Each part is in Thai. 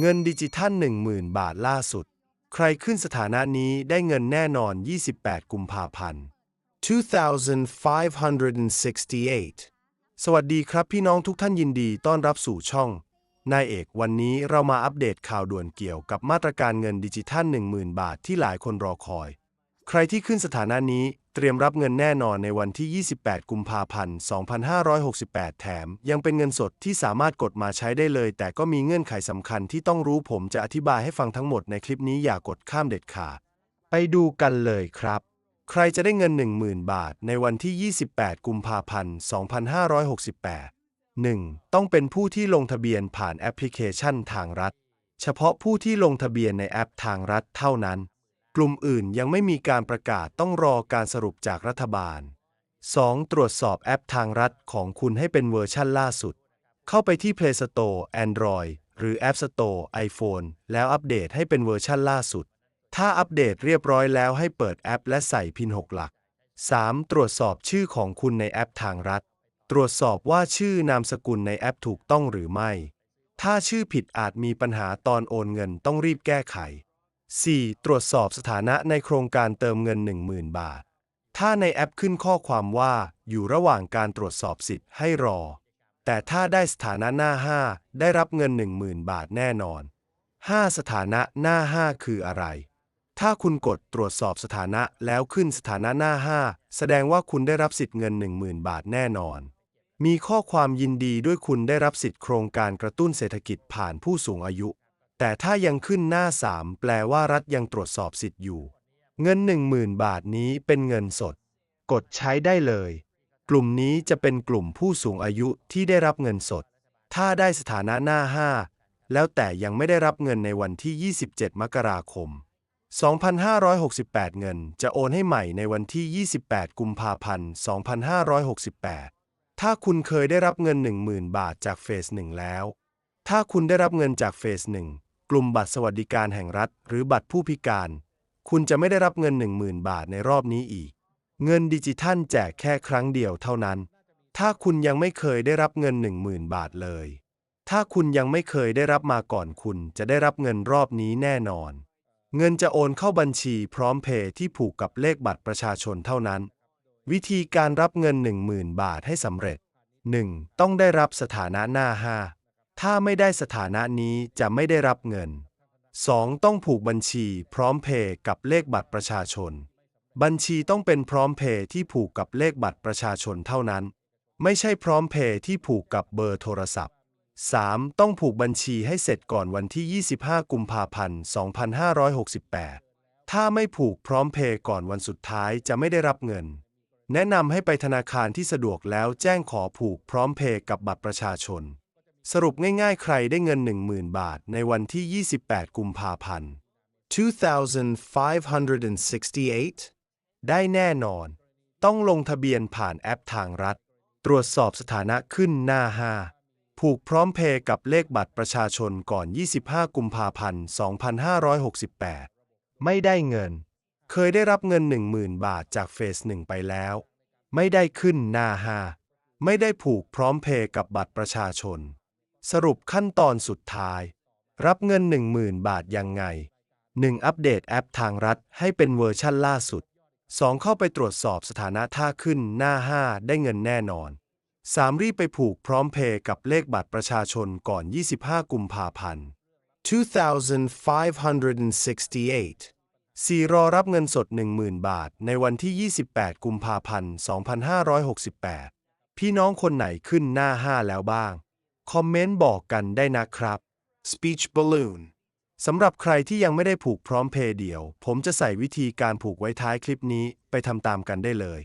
เงินดิจิทัล 10,000 บาทล่าสุด ใครขึ้นสถานะนี้ได้เงินแน่นอน 28 กุมภาพันธ์ 2,568 สวัสดีครับพี่น้องทุกท่านยินดีต้อนรับสู่ช่อง นายเอกวันนี้เรามาอัปเดตข่าวด่วนเกี่ยวกับมาตรการเงินดิจิทัล 10,000 บาทที่หลายคนรอคอย ใครที่ขึ้นสถานะนี้เตรียมรับเงินแน่นอนในวันที่ 28 กุมภาพันธ์ 2568 แถม ยังเป็นเงินสดที่สามารถกดมาใช้ได้เลย แต่ก็มีเงื่อนไขสำคัญที่ต้องรู้ผมจะอธิบายให้ฟังทั้งหมดในคลิปนี้อย่ากกดข้ามเด็ดขาด ไปดูกันเลยครับ ใครจะได้เงิน 10,000 บาทในวันที่ 28 กุมภาพันธ์ 2568 1. ต้องเป็นผู้ที่ลงทะเบียนผ่านแอปพลิเคชันทางรัฐ เฉพาะผู้ที่ลงทะเบียนในแอปทางรัฐเท่านั้น กลุ่มอื่นยังไม่มีการประกาศต้องรอการสรุปจากรัฐบาล 2. ตรวจสอบแอปทางรัฐของคุณให้เป็นเวอร์ชั่นล่าสุด เข้าไปที่ Play Store Android หรือ App Store iPhone แล้วอัปเดตให้เป็นเวอร์ชั่นล่าสุด ถ้าอัปเดตเรียบร้อยแล้วให้เปิดแอปและใส่พิน6หลัก 3. ตรวจสอบชื่อของคุณในแอปทางรัฐ ตรวจสอบว่าชื่อนามสกุลในแอปถูกต้องหรือไม่ ถ้าชื่อผิดอาจมีปัญหาตอนโอนเงินต้องรีบแก้ไข 4. ตรวจสอบสถานะในโครงการเติมเงิน 10,000 บาท ถ้าในแอปขึ้นข้อความว่าอยู่ระหว่างการตรวจสอบสิทธิ์ให้รอ แต่ถ้าได้สถานะหน้า 5 ได้รับเงิน 10,000 บาทแน่นอน 5. สถานะหน้า 5 คืออะไร ถ้าคุณกดตรวจสอบสถานะแล้วขึ้นสถานะหน้า 5 แสดงว่าคุณได้รับสิทธิ์เงิน 10,000 บาทแน่นอน มีข้อความยินดีด้วยคุณได้รับสิทธิ์โครงการกระตุ้นเศรษฐกิจผ่านผู้สูงอายุ แต่ถ้ายังขึ้นหน้า 3 แปลว่ารัฐยังตรวจสอบสิทธิ์อยู่ เงิน 10,000 บาทนี้เป็นเงินสด กดใช้ได้เลย กลุ่มนี้จะเป็นกลุ่มผู้สูงอายุที่ได้รับเงินสด ถ้าได้สถานะหน้า 5 แล้วแต่ยังไม่ได้รับเงินในวันที่ 27 มกราคม 2568 เงินจะโอนให้ใหม่ในวันที่ 28 กุมภาพันธ์ 2568 ถ้าคุณเคยได้รับเงิน 10,000 บาทจากเฟส1แล้วถ้าคุณได้รับเงินจากเฟส1 กลุ่มบัตรสวัสดิการแห่งรัฐ หรือบัตรผู้พิการ คุณจะไม่ได้รับเงิน 10,000 บาทในรอบนี้อีก เงินดิจิทัลแจกแค่ครั้งเดียวเท่านั้น ถ้าคุณยังไม่เคยได้รับเงิน 10,000 บาทเลย ถ้าคุณยังไม่เคยได้รับมาก่อนคุณจะได้รับเงินรอบนี้แน่นอน เงินจะโอนเข้าบัญชีพร้อมเพย์ที่ผูกกับเลขบัตรประชาชนเท่านั้น วิธีการรับเงิน 10,000 บาทให้สำเร็จ 1. ต้องได้รับสถานะหน้า 5 ถ้าไม่ได้สถานะนี้จะไม่ได้รับเงิน 2. ต้องผูกบัญชีพร้อมเพย์กับเลขบัตรประชาชน บัญชีต้องเป็นพร้อมเพย์ที่ผูกกับเลขบัตรประชาชนเท่านั้น ไม่ใช่พร้อมเพย์ที่ผูกกับเบอร์โทรศัพท์ 3. ต้องผูกบัญชีให้เสร็จก่อนวันที่ 25 กุมภาพันธ์ 2568 ถ้าไม่ผูกพร้อมเพย์ก่อนวันสุดท้ายจะไม่ได้รับเงิน แนะนำให้ไปธนาคารที่สะดวกแล้วแจ้งขอผูกพร้อมเพย์กับบัตรประชาชน สรุปง่ายๆ ใครได้เงิน 10,000 บาทในวันที่ 28 กุมภาพันธ์ 2,568 ได้แน่นอน ต้องลงทะเบียนผ่านแอปทางรัฐ ตรวจสอบสถานะขึ้นหน้า 5 ผูกพร้อมเพย์กับเลขบัตรประชาชนก่อน 25 กุมภาพันธ์ 2568 ไม่ได้เงิน เคยได้รับเงิน 10,000 บาทจากเฟส1ไปแล้ว ไม่ได้ขึ้นหน้า 5 ไม่ได้ผูกพร้อมเพย์กับบัตรประชาชน สรุปขั้นตอนสุดท้าย รับเงิน 10,000 บาทยังไง 1. อัปเดตแอปทางรัฐให้เป็นเวอร์ชั่นล่าสุด 2. เข้าไปตรวจสอบสถานะถ้าขึ้นหน้า 5 ได้เงินแน่นอน 3. รีบไปผูกพร้อมเพย์กับเลขบัตรประชาชนก่อน 25 กุมภาพันธ์ 2,568 4. รอรับเงินสด 10,000 บาท ในวันที่ 28 กุมภาพันธ์ 2568 พี่น้องคนไหนขึ้นหน้า 5 แล้วบ้าง คอมเมนต์บอกกันได้นะครับ Speech Balloon สำหรับใครที่ยังไม่ได้ผูกพร้อมเพย์เดียว ผมจะใส่วิธีการผูกไว้ท้ายคลิปนี้ไปทำตามกันได้เลย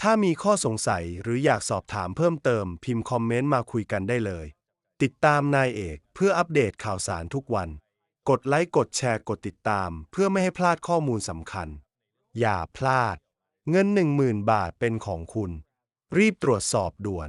ถ้ามีข้อสงสัยหรืออยากสอบถามเพิ่มเติม พิมพ์คอมเมนต์มาคุยกันได้เลย ติดตามนายเอกเพื่ออัปเดตข่าวสารทุกวัน กดไลค์กดแชร์กดติดตาม เพื่อไม่ให้พลาดข้อมูลสำคัญ อย่าพลาด เงิน 10,000 บาทเป็นของคุณ รีบตรวจสอบด่วน